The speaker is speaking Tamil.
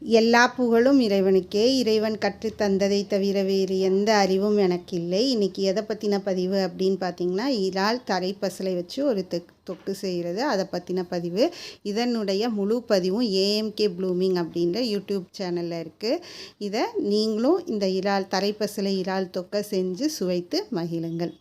எல்லா புகழும் இறைவனுக்கே. இறைவன் கற்றுத் தந்ததை தவிர வேறு எந்த அறிவும் எனக்கு இல்லை இன்றைக்கி எதை பற்றின பதிவு அப்படின்னு பார்த்தீங்கன்னா இறால் தரைப்பசலை வச்சு ஒரு தொக் தொக்கு செய்கிறது அதை பற்றின பதிவு. இதனுடைய முழு பதிவும் ஏஎம்கே ப்ளூமிங் அப்படின்ற யூடியூப் சேனலில் இருக்குது இதை நீங்களும் இந்த இறால் தரைப்பசலை இறால் தொக்கை செஞ்சு சுவைத்து மகிழுங்கள்.